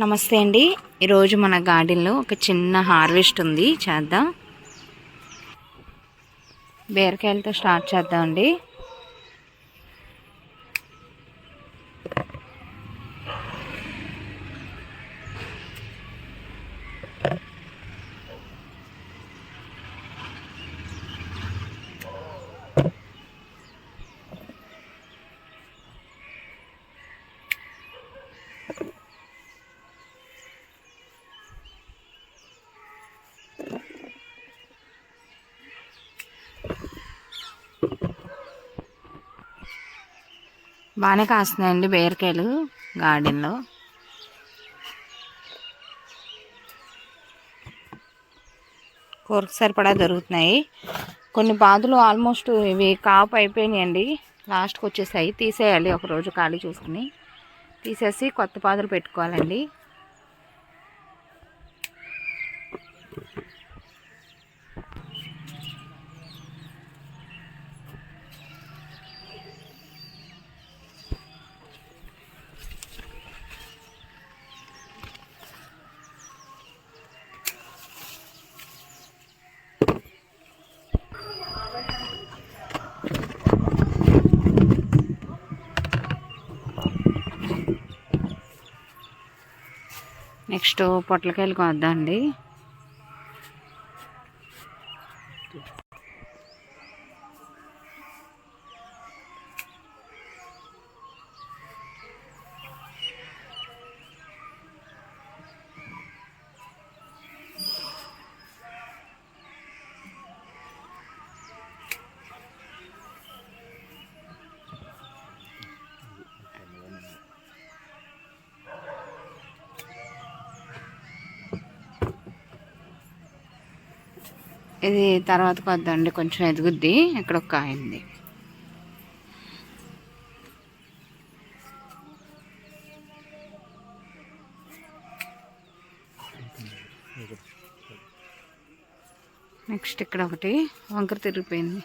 నమస్తే అండి. ఈరోజు మన గార్డెన్లో ఒక చిన్న హార్వెస్ట్ ఉంది. చేద్దాం. బీరకాయలతో స్టార్ట్ చేద్దాం అండి బాగానే కాస్తున్నాయండి బీరకాయలు గార్డెన్లో. కూరకు సరిపడా దొరుకుతున్నాయి. కొన్ని పాదులు ఆల్మోస్ట్ ఇవి కాపు అయిపోయినాయండి. లాస్ట్కి వచ్చేసాయి. తీసేయాలి ఒకరోజు ఖాళీ చూసుకుని. తీసేసి కొత్త పాదులు పెట్టుకోవాలండి. నెక్స్ట్ పొట్లకాయలు కోద్దాం అండి ఇది తర్వాత కొద్దండి కొంచెం ఎదుగుద్ది. ఇక్కడ ఒక కాయ ఉంది. నెక్స్ట్ ఇక్కడ ఒకటి వంకర తిరిగిపోయింది.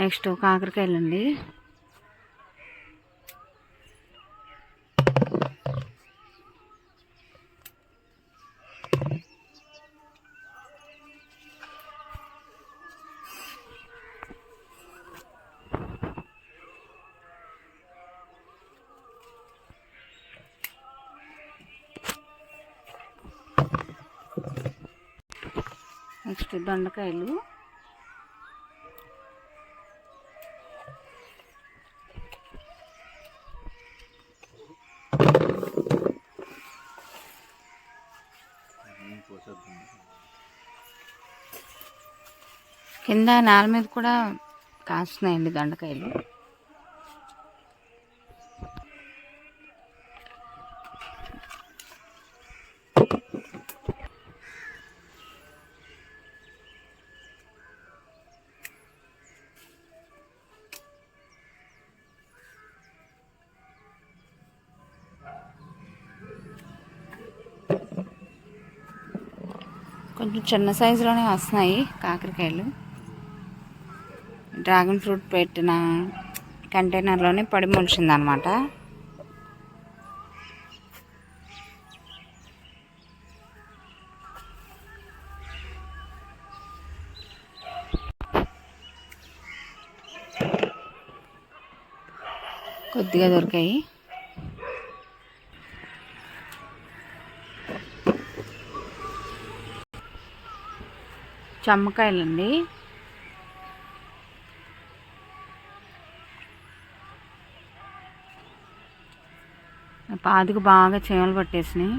నెక్స్ట్ కాకరకాయలండి. నెక్స్ట్ దొండకాయలు. కింద నేల మీద కూడా కాస్తున్నాయండి దొండకాయలు. కొంచెం చిన్న సైజులోనే వస్తున్నాయి కాకరకాయలు. డ్రాగన్ ఫ్రూట్ పెట్టిన కంటైనర్లోనే పడి మొలిచిందనమాట. కొద్దిగా దొరికాయి. చమ్మకాయలండి. పాదుకు బాగా చీమలు పట్టేసినాయి.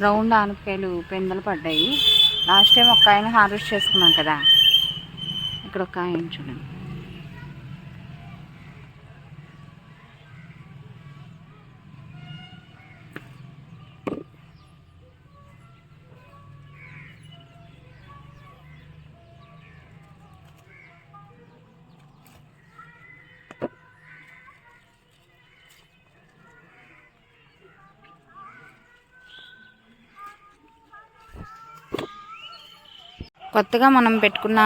రౌండ్ ఆనపకాయలు పెందలు పడ్డాయి. లాస్ట్ టైం ఒక కాయని హార్వెస్ట్ చేసుకున్నాం కదా. ఇక్కడ ఒక ఆయన చూడండి. కొత్తగా మనం పెట్టుకున్న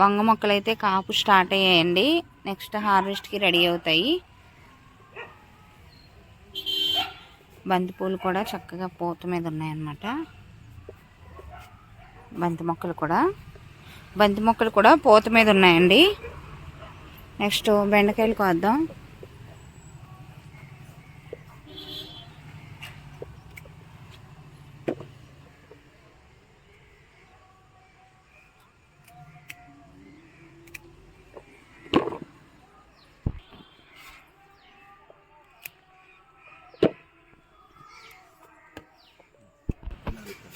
వంగ మొక్కలు అయితే కాపు స్టార్ట్ అయ్యాయండి. నెక్స్ట్ హార్వెస్ట్కి రెడీ అవుతాయి. బంతిపూలు కూడా చక్కగా పూత మీద ఉన్నాయన్నమాట. బంతి మొక్కలు కూడా. బంతి మొక్కలు కూడా పూత మీద ఉన్నాయండి. నెక్స్ట్ బెండకాయలు కోద్దాం.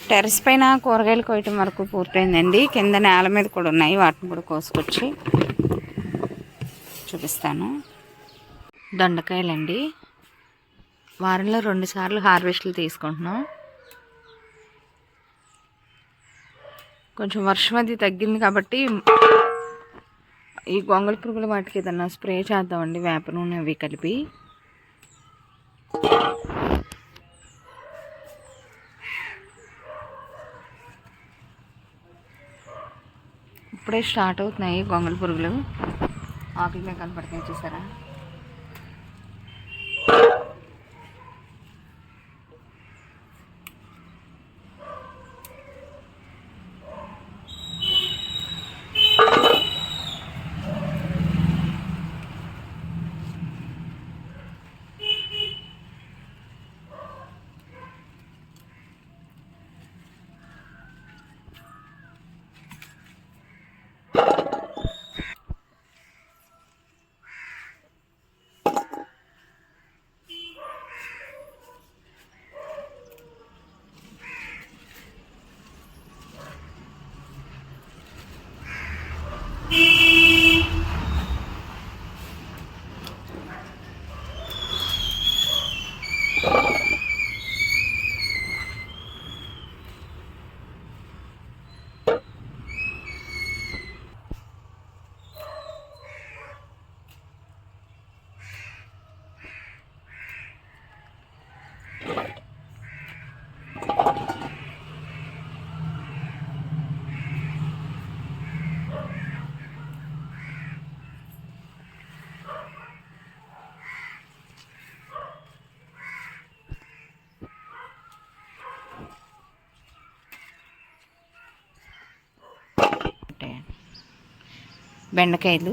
టెర్రస్ పైన కూరగాయలు కోయటం వరకు పూర్తయిందండి. కింద నేల మీద కూడా ఉన్నాయి. వాటిని కూడా కోసుకొచ్చి చూపిస్తాను. దొండకాయలండి. వారంలో రెండుసార్లు హార్వెస్ట్లు తీసుకుంటున్నాం. కొంచెం వర్షం అది తగ్గింది కాబట్టి ఈ గొంగళ పురుగుల వాటికి ఏదన్నా స్ప్రే చేద్దామండి. వేప నూనె అవి కలిపి. ఇప్పుడే స్టార్ట్ అవుతున్నాయి గొంగళ పురుగులు. ఆకుల మీద కనపడుతున్నాయి చూసారా? బెండకాయలు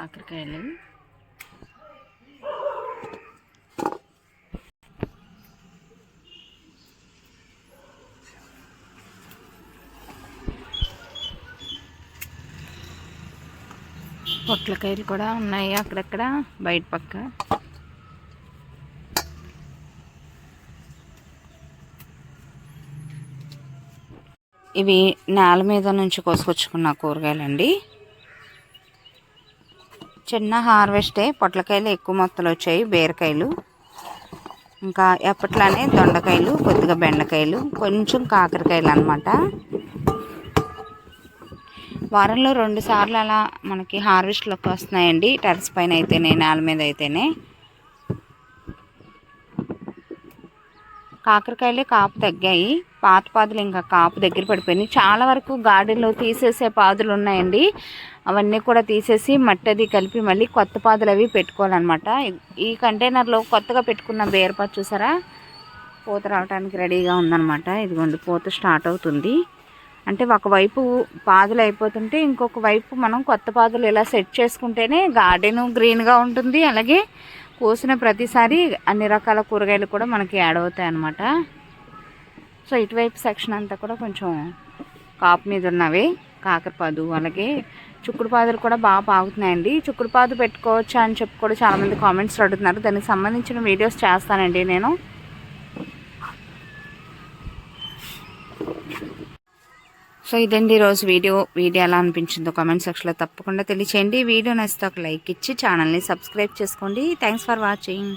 కాకరకాయలు పొట్లకాయలు కూడా ఉన్నాయి అక్కడక్కడ బయట పక్క. ఇవి నేల మీద నుంచి కోసుకొచ్చుకున్న కూరగాయలండి. చిన్న హార్వెస్టే పొట్లకాయలు ఎక్కువ మొత్తంలో వచ్చాయి బీరకాయలు. ఇంకా ఎప్పట్లానే దొండకాయలు కొద్దిగా బెండకాయలు కొంచెం కాకరకాయలు అనమాట వారంలో రెండు సార్లు అలా మనకి హార్వెస్ట్లోకి వస్తున్నాయండి టెరస్ పైన అయితేనే నేల మీద అయితేనే. కాకరకాయలే కాపు తగ్గాయి. పాత పాదులు ఇంకా కాపు దగ్గర పడిపోయినాయి. చాలా వరకు గార్డెన్లో తీసేసే పాదులు ఉన్నాయండి. అవన్నీ కూడా తీసేసి మట్టి అది కలిపి మళ్ళీ కొత్త పాదులు అవి పెట్టుకోవాలన్నమాట. ఈ కంటైనర్లో కొత్తగా పెట్టుకున్న బేరపాదు చూసారా? పూత రావడానికి రెడీగా ఉందన్నమాట. ఇదిగోండి పూత స్టార్ట్ అవుతుంది. అంటే ఒకవైపు పాదులు అయిపోతుంటే ఇంకొక వైపు మనం కొత్త పాదులు ఇలా సెట్ చేసుకుంటేనే గార్డెను గ్రీన్గా ఉంటుంది. అలాగే కోసిన ప్రతిసారి అన్ని రకాల కూరగాయలు కూడా మనకి యాడ్ అవుతాయి అన్నమాట. సో ఇటువైపు సెక్షన్ అంతా కూడా కొంచెం కాపు మీద ఉన్నవి కాకరపాదు అలాగే చుక్కుడుపాదులు కూడా బాగా పాగుతున్నాయండి. చుక్కుడుపాదు పెట్టుకోవచ్చా అని చెప్పి కూడా చాలామంది కామెంట్స్ అడుగుతున్నారు. దానికి సంబంధించిన వీడియోస్ చేస్తానండి నేను. సో ఇదండి ఈరోజు వీడియో. వీడియో ఎలా అనిపించిందో కామెంట్ సెక్షన్లో తప్పకుండా తెలియచేయండి. వీడియో నచ్చితే ఒక లైక్ ఇచ్చి ఛానల్ని సబ్స్క్రైబ్ చేసుకోండి. Thanks for watching